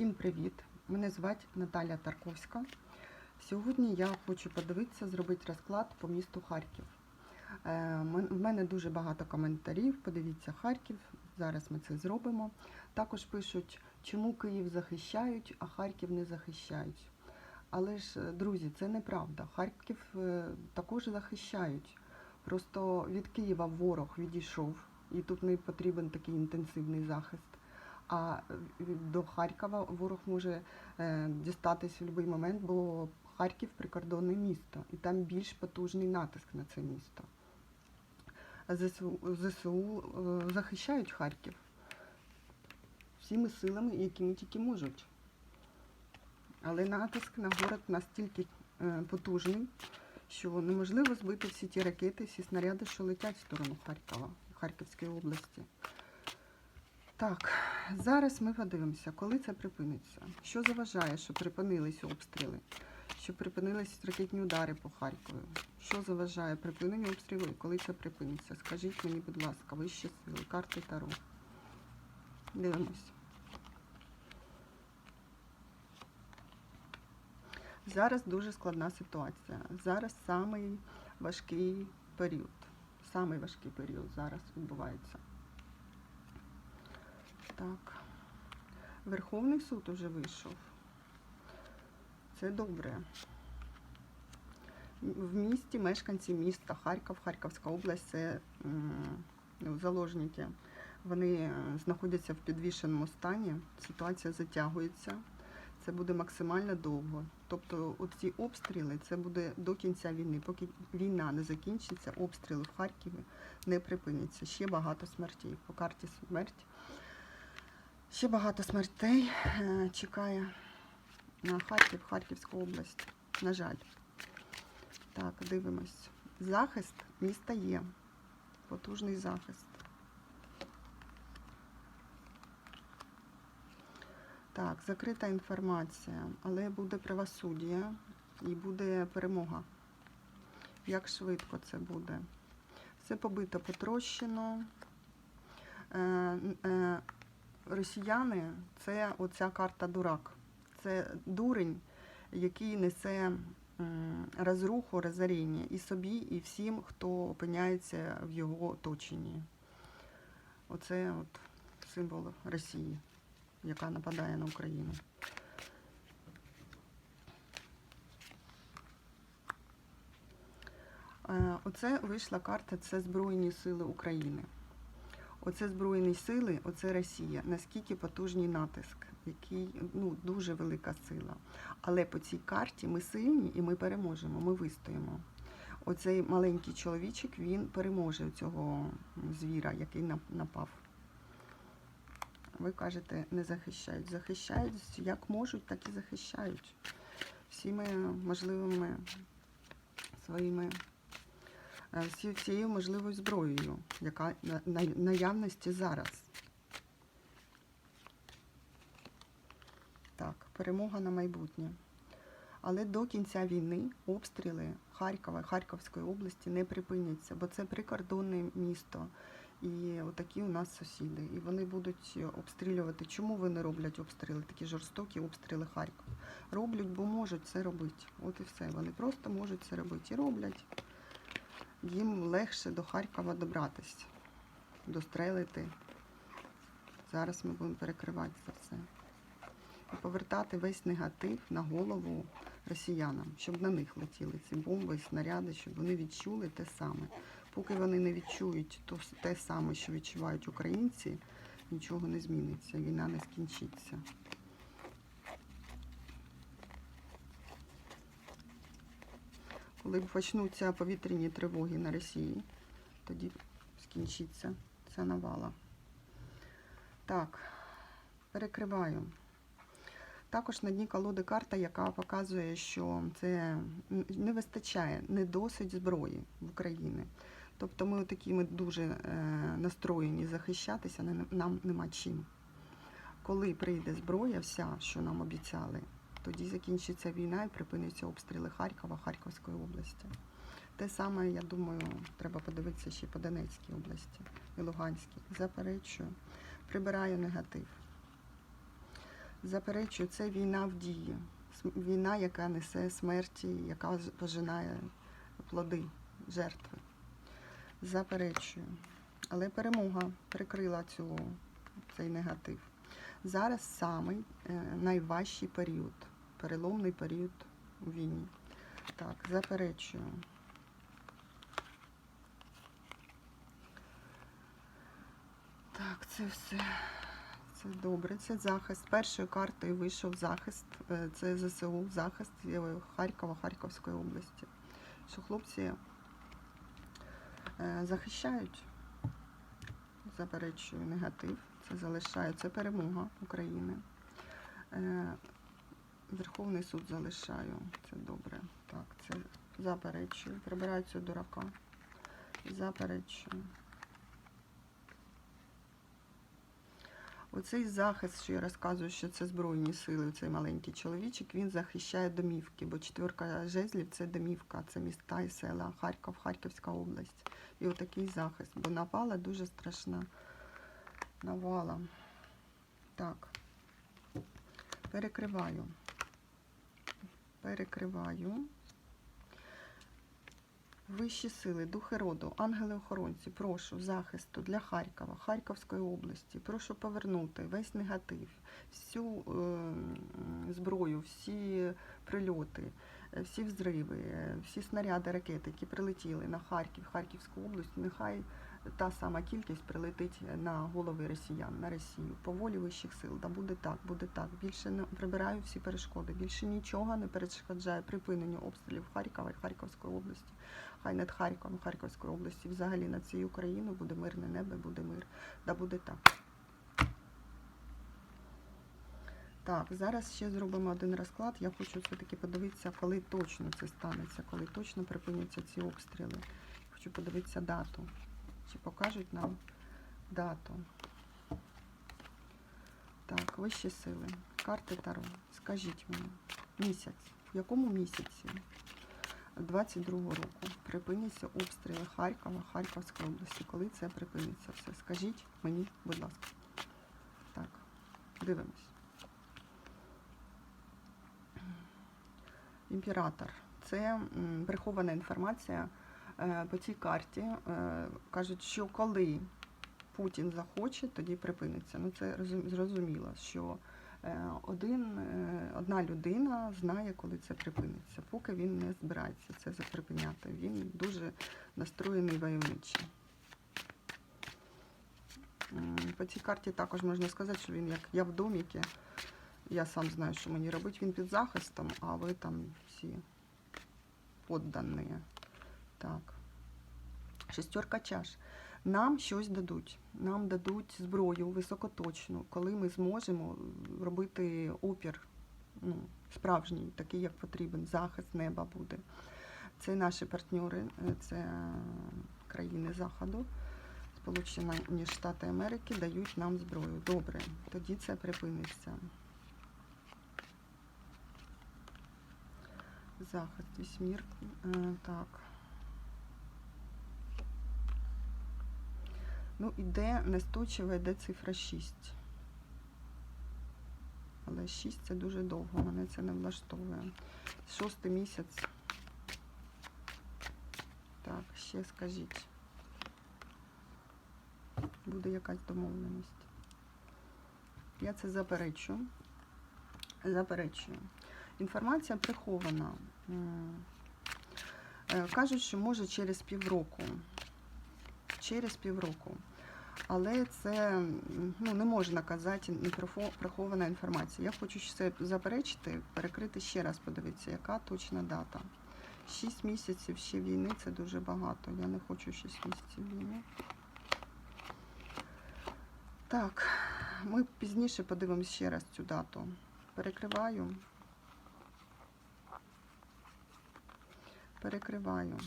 Всім привіт! Мене звати Наталя Тарковська. Сьогодні я хочу подивитися, зробити розклад по місту Харків. Е, мен- В мене дуже багато коментарів. Подивіться Харків. Зараз ми це зробимо. Також пишуть, чому Київ захищають, а Харків не захищають. Але ж, е, друзі, це неправда. Харків е, також захищають. Просто від Києва ворог відійшов, і тут не потрібен такий інтенсивний захист. А до Харкова ворог може е, дістатись в будь-який момент, бо Харків прикордонне місто, і там більш потужний натиск на це місто. ЗСУ, ЗСУ е, захищають Харків всіми силами, якими тільки можуть. Але натиск на город настільки е, потужний, що неможливо збити всі ті ракети, всі снаряди, що летять в сторону Харкова, Харківської області. Так, зараз ми подивимося, коли це припиниться. Що заважає, щоб припинились обстріли, щоб припинились ракетні удари по Харкову? Що заважає припиненню обстрілу і коли це припиниться? Скажіть мені, будь ласка, вищі сили, карти Таро. Дивимось. Зараз дуже складна ситуація. Зараз самий важкий період. Самий важкий період зараз відбувається. Так. Верховний суд уже вийшов. Це добре. В місті мешканці міста Харків, Харківська область це заложники. Вони е, знаходяться в підвішеному стані. Ситуація затягується. Це буде максимально довго. Тобто ці обстріли це буде до кінця війни. Поки війна не закінчиться, обстріли в Харкові не припиняться. Ще багато смертей. По карті смерть. Ще багато смертей е, чекає на Харків, Харківську область. На жаль. Так, дивимось. Захист міста є. Потужний захист. Так, закрита інформація, але буде правосуддя і буде перемога. Як швидко це буде? Все побито, потрощено. Е, е, росіяни це оця карта дурак. Це дурень, який несе розруху, розоріння і собі, і всім, хто опиняється в його оточенні. Оце от символ Росії, яка нападає на Україну. Е, Оце вийшла карта, це Збройні Сили України. Оце Збройні сили, оце Росія. Наскільки потужний натиск, який ну, дуже велика сила. Але по цій карті ми сильні і ми переможемо, ми вистоїмо. Оцей маленький чоловічок, він переможе цього звіра, який нап- напав. Ви кажете, не захищають. Захищають як можуть, так і захищають. Всіми можливими своїми е, всі- всією можливою зброєю, яка на- наявності зараз. Так, перемога на майбутнє. Але до кінця війни обстріли Харкова, Харківської області не припиняться, бо це прикордонне місто. І отакі у нас сусіди. І вони будуть обстрілювати. Чому вони роблять обстріли? Такі жорстокі обстріли Харкова. Роблять, бо можуть це робити. От і все. Вони просто можуть це робити і роблять. Їм легше до Харкова добратися, дострелити. Зараз ми будемо перекривати це все. І повертати весь негатив на голову росіянам, щоб на них летіли ці бомби, снаряди, щоб вони відчули те саме. Поки вони не відчують то, те саме, що відчувають українці, нічого не зміниться, війна не скінчиться. Коли почнуться повітряні тривоги на Росії, тоді скінчиться ця навала. Так, перекриваю. Також на дні колоди карта, яка показує, що це не вистачає, не досить зброї в Україні. Тобто ми такі ми дуже е, настроєні захищатися, нам нема чим. Коли прийде зброя, вся, що нам обіцяли, тоді закінчиться війна і припиняться обстріли Харкова, Харківської області. Те саме, я думаю, треба подивитися ще по Донецькій області і Луганській. Заперечую, прибираю негатив. Заперечую, це війна в дії. Війна, яка несе смерті, яка пожинає плоди, жертви. Заперечую. Але перемога прикрила цю, цей негатив. Зараз самий е, найважчий період, переломний період у війні. Так, заперечую. Так, це все. Це добре, це захист. Першою картою вийшов захист. е, Це ЗСУ, захист е, Харкова, Харківської області. Що хлопці е, захищають, заперечую негатив. Це залишає, це перемога України. Верховний суд залишаю. Це добре. Так, це заперечую. Прибираю цього дурака. Заперечую. Оцей захист, що я розказую, що це Збройні сили, цей маленький чоловічок, він захищає домівки, бо четверка жезлів це домівка, це міста і села, Харків, Харківська область. І отакий захист, бо навала дуже страшна. Навала. Так. Перекриваю. Перекриваю. Вищі сили, духи роду, ангели-охоронці, прошу захисту для Харкова, Харківської області. Прошу повернути весь негатив, всю е, зброю, всі прильоти, е, всі взриви, е, всі снаряди, ракети, які прилетіли на Харків, Харківську область. Нехай та сама кількість прилетить на голови росіян, на Росію. По волі вищих сил. Да буде так, буде так. Більше не прибираю всі перешкоди. Більше нічого не перешкоджає припиненню обстрілів Харкова і Харківської області. Хай над Харковом, Харківської області, взагалі над цією Україною буде мирне небо, буде мир. Да буде так. Так, зараз ще зробимо один розклад. Я хочу все-таки подивитися, коли точно це станеться, коли точно припиняться ці обстріли. Хочу подивитися дату. Чи покажуть нам дату? Так, вищі сили. Карти Таро. Скажіть мені, місяць. В якому місяці? 22-го року припиняться обстріли Харкова, Харківської області. Коли це припиниться все? Скажіть мені, будь ласка. Так, дивимось. Імператор. Це прихована інформація по цій карті. Е, кажуть, що коли Путін захоче, тоді припиниться. Ну це зрозуміло, що е, один, е, одна людина знає, коли це припиниться, поки він не збирається це припиняти. Він дуже настроєний войовничий. По цій карті також можна сказати, що він як я в доміки. Я сам знаю, що мені робити. Він під захистом, а ви там всі поддані. Так. Шестерка чаш. Нам щось дадуть. Нам дадуть зброю високоточну, коли ми зможемо робити опір ну, справжній, такий, як потрібен. Захист неба буде. Це наші партнери, е, це країни Заходу. Сполучені Штати Америки дають нам зброю. Добре, тоді це припиниться. Захист, вісьмір. Е, Так. Ну, іде настойчиво, йде цифра 6. Але 6 це дуже довго, мене це не влаштовує. Шостий місяць. Так, ще скажіть. Буде якась домовленість. Я це заперечу. Заперечую. Інформація прихована. Е, Кажуть, що може через півроку. Через півроку. Але це ну, не можна казати прихована інформація. Я хочу це заперечити, перекрити ще раз, подивитися, яка точна дата. Шість місяців ще війни це дуже багато. Я не хочу шість місяців війни. Так, ми пізніше подивимося ще раз цю дату. Перекриваю. Перекриваю.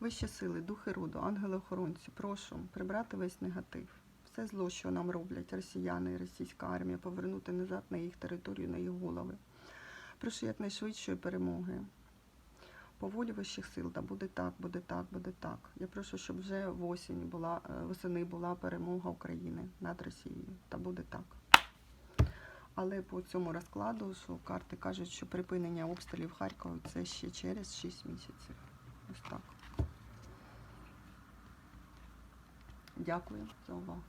Вищі сили, духи роду, ангели-охоронці, прошу прибрати весь негатив. Все зло, що нам роблять росіяни і російська армія, повернути назад на їх територію, на їх голови. Прошу якнайшвидшої перемоги. по волі вищих сил, да буде так, буде так, буде так. Я прошу, щоб вже в осінь була, е, восени була перемога України над Росією. Та буде так. Але по цьому розкладу, що карти кажуть, що припинення обстрілів Харкова це ще через 6 місяців. Ось так. Дякую за увагу.